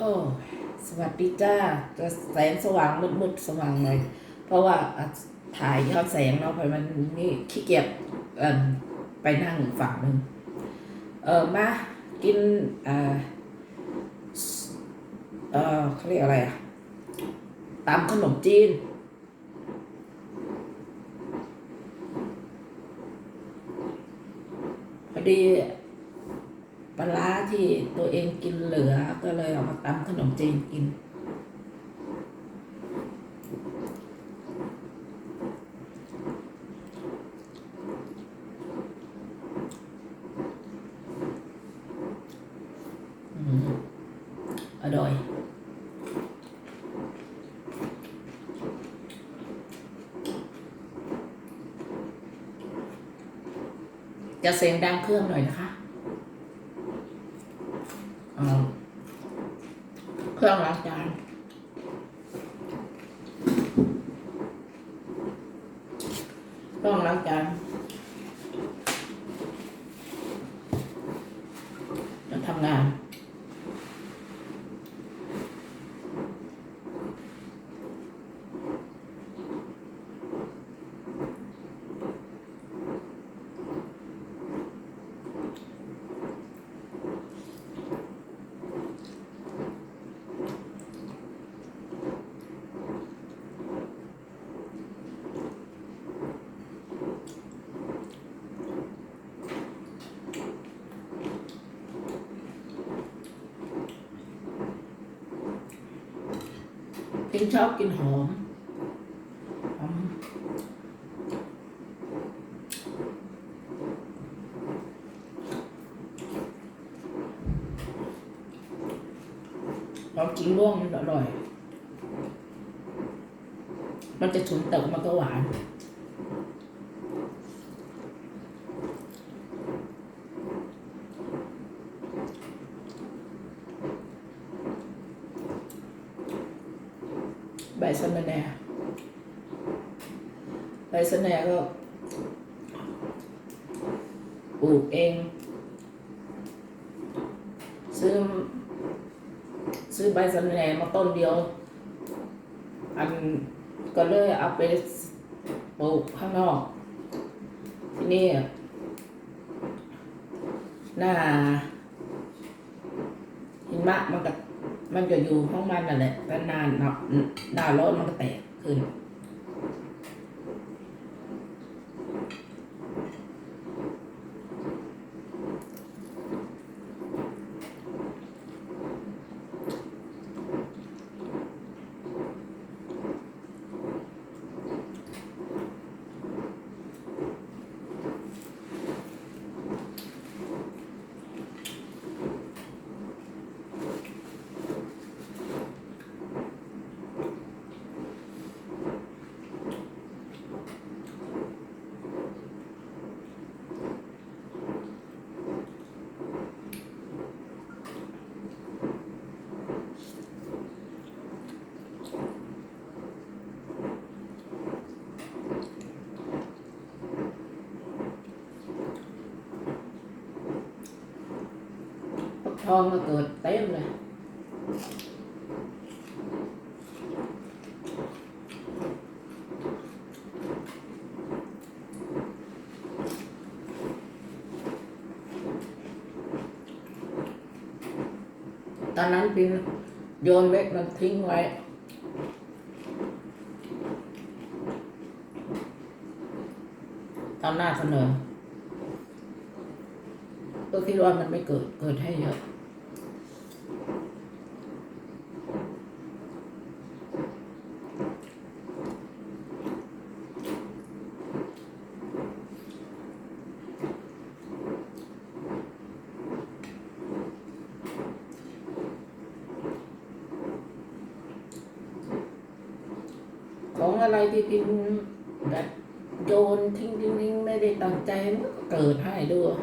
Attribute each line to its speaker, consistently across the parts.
Speaker 1: โอ้สวัสดีจ้าจะแสงสว่างมืดๆสว่างหน่อยเพราะว่าถ่ายย้อนแสงเนาะเพราะมันนี่ขี้เกียจเออไปนั่งฝั่งหนึ่งเออมากินอ่าเออเขาเรียกอะไรอะตำขนมจีนพอดี ปลาร้าที่ตัวเองกินเหลือก็เลยเอามาตำขนมจีนกินอืมอร่อยจะเสียงดังเครื่องหน่อยนะคะเอาเครื่องล้างจานเครื่องล้างจานจะทำงาน กินชอบกินหอมหอมเรากินร่วงอร่อย มันจะฉุนเติมมันก็หวาน ใบสะระแหน่ใบสะระแหน่ก็ปลูกเอง ซื้อ ซื้อใบสะระแหน่มา ต้นเดียว อันก็เลยเอาไปปลูกข้างนอก ที่นี่หน้าหิมะมันก็มันก็อยู่ของมันนั่นแหละแต่นานนับหน้าร้อนมันก็แตกขึ้น องก็เกิดเต็มเลยตอนนั้นปินโยนเล็กมันทิ้งไว้ ตอนหน้าเสนอก็คิดว่ามันไม่เกิด เกิดให้เยอะ ของอะไรที่กินแบบ โยนทิ้งทิ้งทิ้งไม่ได้ตั้งใจมันก็เกิดให้ด้วย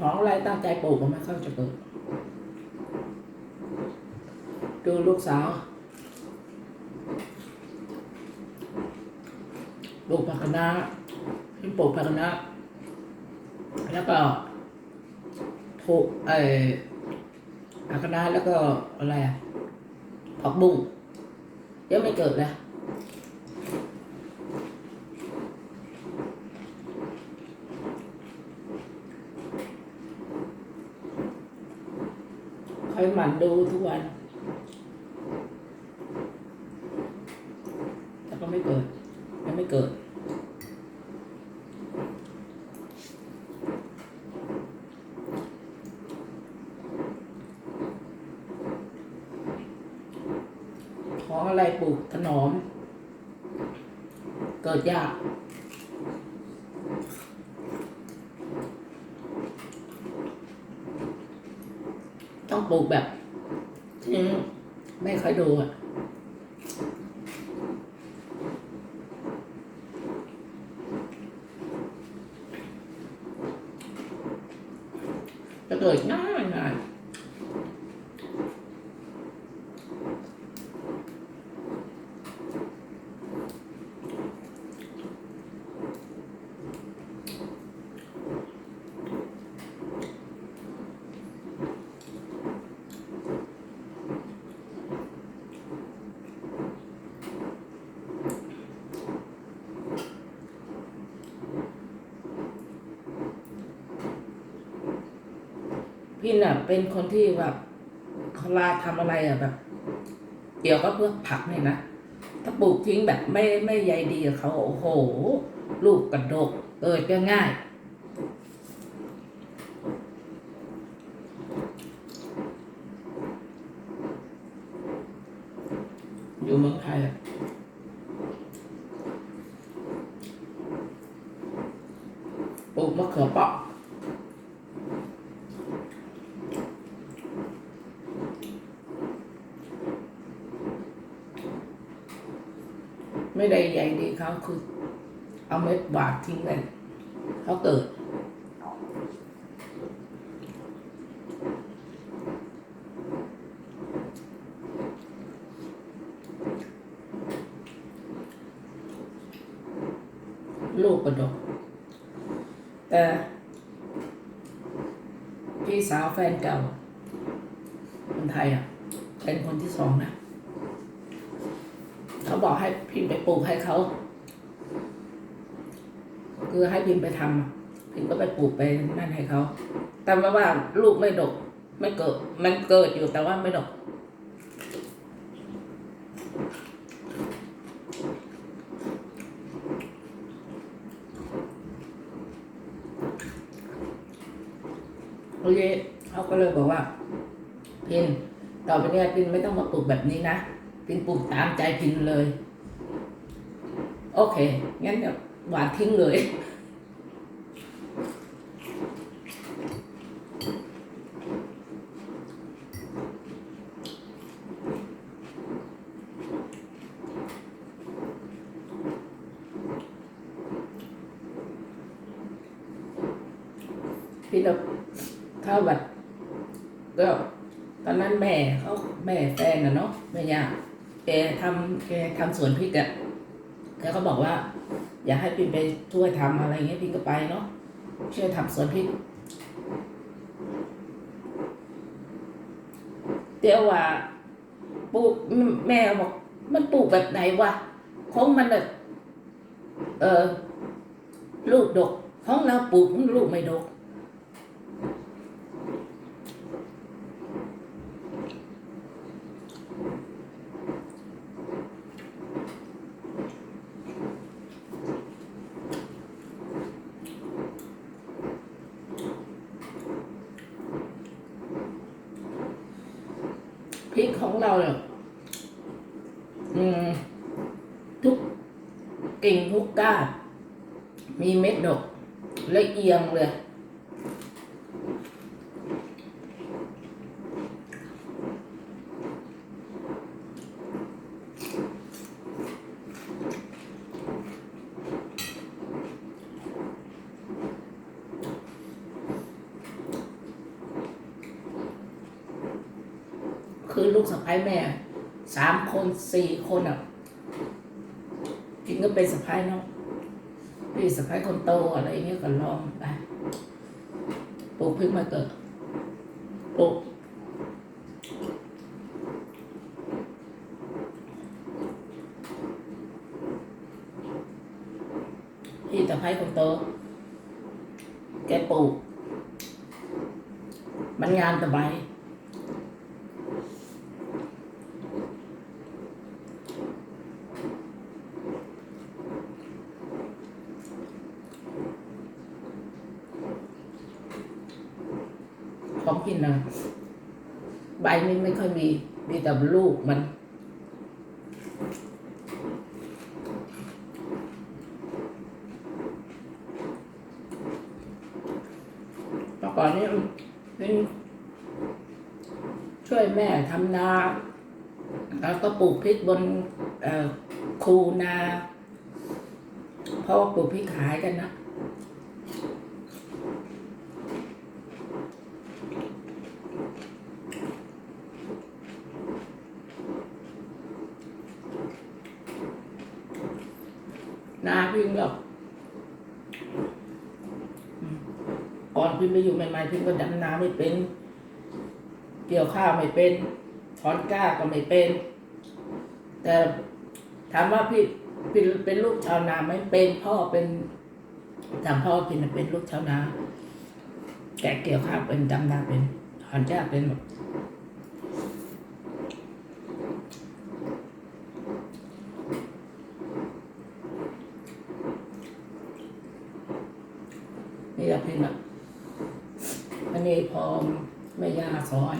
Speaker 1: ของอะไรตั้งใจปลูกก็ไม่ค่อยจะเกิด ดูลูกสาวปลูกผักคะ น้าที่ปลูกผักคะน้าแล้วก็ถูกไอ้ผักคะน้าแล้วก็อะไรอะผักบุ้งยังไม่เกิดเลยคอยหมั่นดูทุกวัน แต่ก็ไม่เกิด ยังไม่เกิด ของอะไรปลูกถนอม เกิดยาก ต้องปลูกแบบที่ไม่ค่อยดูอะ จะเกิดง่ายง่าย พี่น่ะ เป็นคนที่แบบเวลาทำอะไรอะแบบ เดี่ยวก็เพื่อผักเนี่ยนะถ้าปลูกทิ้งแบบไม่ไม่ใยดีกับเขาโอ้โห ลูกกระดกเกิดก็ง่ายเมืองไทยอะปลูกมะเขือเปราะ ไม่ได้ใหญ่ดีเขาคือ เอาเม็ดบาดทิ้งเลยเขาเกิด ลูกกระดก แต่พี่สาวแฟนเก่า คนไทยอะ เป็นคนที่สองนะ เขาบอกให้พิมพ์ไปปลูกให้เขา คือให้พิมพ์ไปทำอะพิมพ์ก็ไปปลูกไปนั่นให้เขาแต่ว่าว่าลูกไม่ดก ไม่เกิด มันเกิดอยู่แต่ว่าไม่ดกโอเคเขาก็เลยบอกว่า พินต่อไปเนี้ยพินไม่ต้องมาปลูกแบบนี้นะพินปลูกตามใจพินเลย โอเคงั้นเดี๋ยว หวานทิ้งเลยพี่เราเข้าแบบก็ตอนนั้นแม่เขาแม่แฟนอะเนาะแม่ยาแกทำแกทำสวนพริกอะแกก็บอกว่า อยากให้พิมไปช่วยทำอะไรเงี้ยพิมก็ไปเนาะช่วยทำสวนพริกเดี๋ยวว่าปลูกแม่บอกมันปลูกแบบไหนวะของมันเออลูกดกของเราปลูกลูกไม่ดก พ ริกของเราเนี่ยอืม ทุกกิ่งทุกก้านมีเม็ดดกละเอียงเลย พ คือลูกสะพ้ายแม่สามคนสี่คนอะพิงก็เป็นสะพ้ายเนาะพี่สะพ้ายคนโตอะไรเงี้ยก็ลองไปปลูกพริกมาเกิดปลูกพี่สะใภ้คนโต แกปลูก มันงามแต่ใบ ของกินนะใบมันไม่ค่อยมี มีแต่ลูกมันเมื่อก่อนนี้เป็นช่วยแม่ทำนา แล้วก็ปลูกพริกบนคูนา เพราะว่าปลูกพริกขายกันนะ นาพิงแบบก่อนพิงไปอยู่ใหม่ๆพิงก็ดำนาไม่เป็น เกี่ยวข้าวไม่เป็น ถอนก้าก็ไม่เป็น แต่ถามว่าพี่พเป็นลูกชาวนาไหมเป็นพ่อเป็นถามพ่อพี่น่ะเป็นลูกชาวนาแกะเกี่ยวข้าวเป็นดำนาเป็นถอนก้าเป็นหมด นี่แหละพี่น่ะอันนี้พอแม่ย่าสอน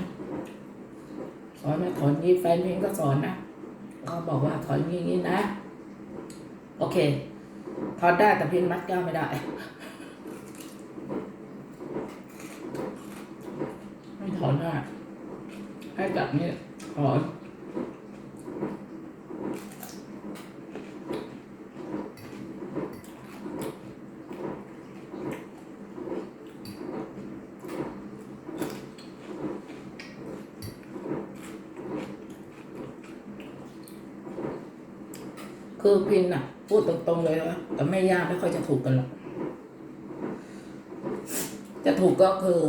Speaker 1: สอนนะถอนนี้แฟนเพลงก็สอนนะก็บอกว่าถอนอย่างนี้นะ โอเคถอนได้แต่เพียงมัดก้าวไม่ได้ไม่ถอนได้ให้จับนี่ถอน คือพินอะ พูดตรงๆเลยว่ากับแม่ย่าไม่ค่อยจะถูกกันหรอกจะถูกก็คือ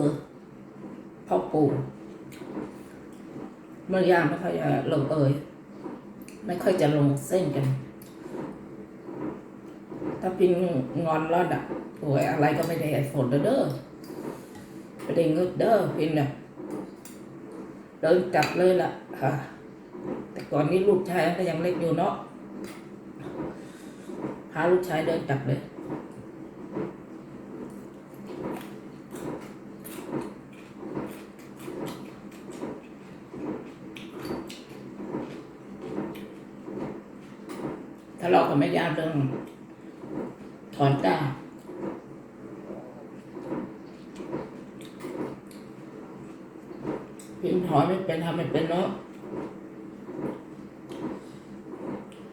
Speaker 1: พ่อปู่แม่ย่าไม่ค่อยจะลงเอยไม่ค่อยจะลงเส้นกัน ถ้าพินงอนรอดอะโอ้ยอะไรก็ไม่ได้ไอ้ฝนเด้อไม่ได้งึดเด้อพินอะเดินจับเลยล่ะค่ะ แต่ก่อนนี้ลูกชายก็ยังเล็กอยู่เนาะาลูกชายเดินกลับเลย ทะเลาะกับแม่ย่าเรื่องถอนก้าพิมพ์ถอนไม่เป็นทำไม่เป็นเนาะ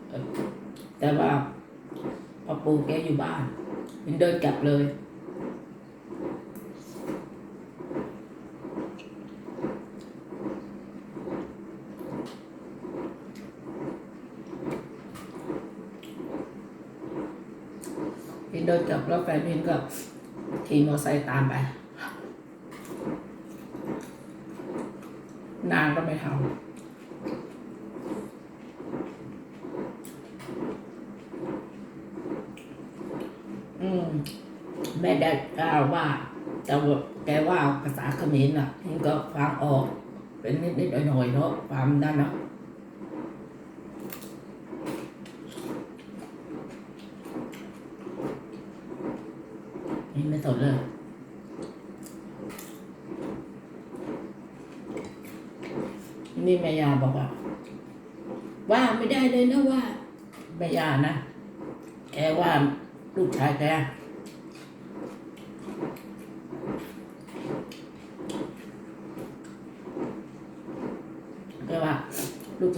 Speaker 1: เอ่อแต่ว่า พอปู แกอยู่บ้านเดินกลับเลย พินเดินกลับแล้วแฟนพินก็ขี่มอเตอร์ไซค์ตามไป นางก็ไม่ทำอืม แม่ได้ กล่าวว่าแต่ว่าแกว่าภาษาเขมรน่ะพินก็ฟังออก เป็นนิดๆหน่อยๆเนาะความนั่นเนาะนี่ไม่สนเลยนี่แม่ยาบอกว่า ว่าไม่ได้เลยนะว่าแม่ยานะ แกว่าลูกชายแกแก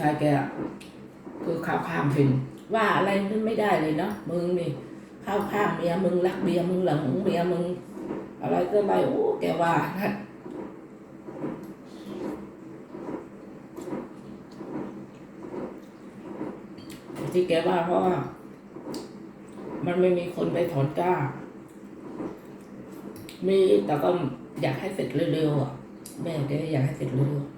Speaker 1: ายแกคือข้าวข้ามฟินว่าอะไรไม่ได้เลยเนาะมึงนี่ข้าวข้ามเมียมึงรักเมียมึงหลังเมียมึง อะไรก็ไม่โอ้แกว่าที่แกว่าเพราะว่า มันไม่มีคนไปถอนกล้า มีแต่ก็อยากให้เสร็จเร็วๆอะแม่แกอยากให้เสร็จเร็วๆ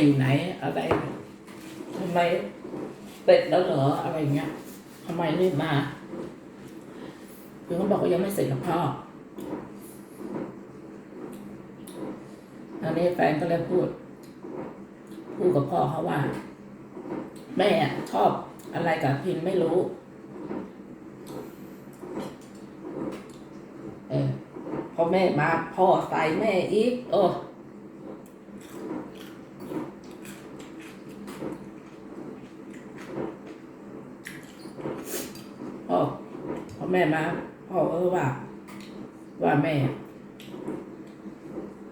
Speaker 1: อยู่ไหน อะไรทำไมเป็ดแล้วเหรออะไรเงี้ยทำไมไม่มาคือเขาบอกว่ายังไม่เสร็จกับพ่ออันนี้แฟนก็เลยพูด พูดกับพ่อเขาว่า แม่ชอบอะไรกับพินไม่รู้เออพอแม่มาพ่อใส่แม่อีกโอ้ พ่อพ่อแม่มาพ่อเออว่า ว่าแม่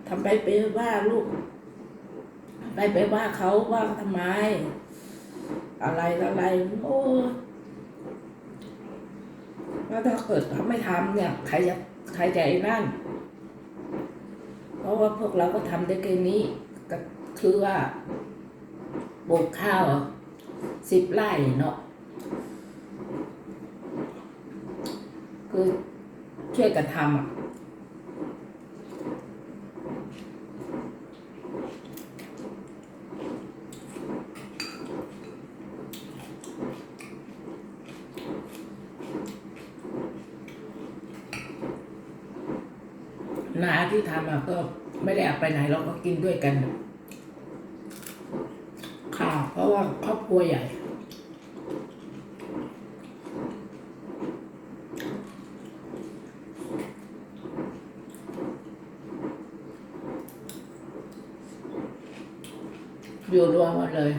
Speaker 1: ทำไปไปว่าลูกไปไปว่าเขาว่าเขาทำไม อะไรอะไรโอ้แล้วถ้าเกิดเขาไม่ทำเนี่ยใครจะใครจะไอ้นั่น เพราะว่าพวกเราก็ทำได้แค่นี้ก็คือว่าปลูกข้าวสิบไร่เนาะ คือช่วยกันทำอะนาที่ทำอะก็ไม่ได้เอาไปไหนเราก็กินด้วยกัน ค่ะ เพราะว่าครอบครัวใหญ่ อยู่รวมหมดเลย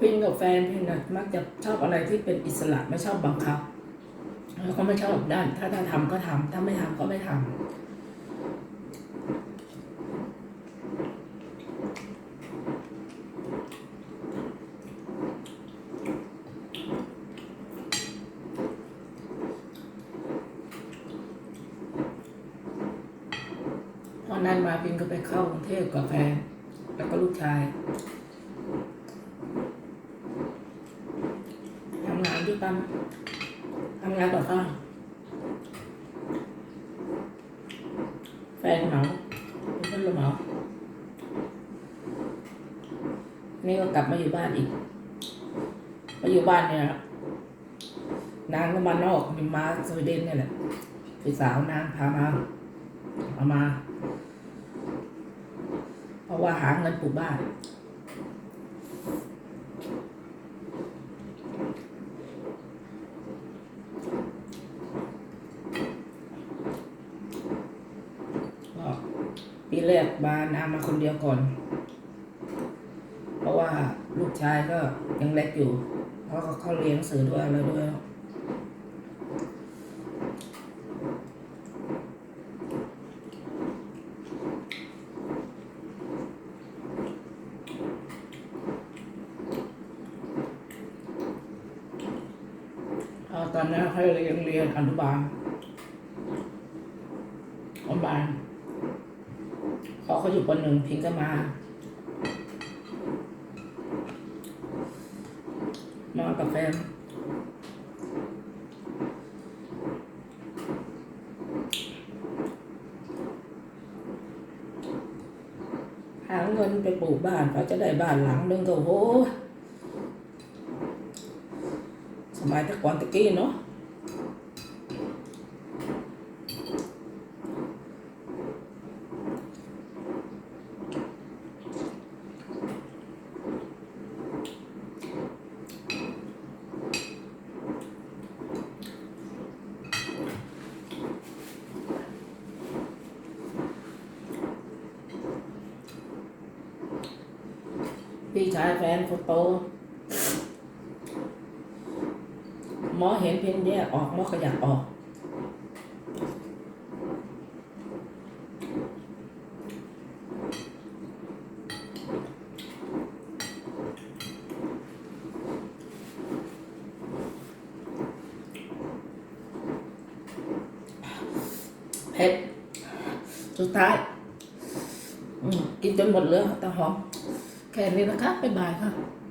Speaker 1: พินกับแฟนพินน่ะมักจะชอบอะไรที่เป็นอิสระไม่ชอบบังคับ แล้วก็ไม่ชอบด้าน ถ้าถ้าทำก็ทำถ้าไม่ทำก็ไม่ทำพอนั้นมาพินก็ไปเข้ากรุงเทพกับแฟนแล้วก็ลูกชายทำงานด้วยกัน ทำงานต่อกันแฟนเหมาเป็นคนละเหมานี่ก็กลับมาอยู่บ้านอีก มาอยู่บ้านเนี่ยนางก็มานอกมีมาสวีเดนเนี่ยแหละพี่สาวนางพามาเอามา เพราะว่าหาเงินปลูกบ้าน ก็ ปีแรกมานอามาคนเดียวก่อน เพราะว่าลูกชายก็ยังเล็กอยู่ เพราะเขาเขาเรียนหนังสือด้วยอะไรด้วย เอาตอนนั้นเขาเรียนเรียนอนุบาลอนุบาลพอเขา อยู่ปหนึ่งพิงก็มา มากับแฟนหาเงินไปปลูกบ้านเขาจะได้บ้านหลังนึงก็โหสมัยแตะก่อนตะกี้เนาะ พี่ชายแฟนคนโตหมอเห็นเพียงแยกออกหมอก็อยากออก เผ็ด สุดท้าย กินจนหมดเลยค่ะตาหอม แค่นี้นะคะบ๊ายบายค่ะ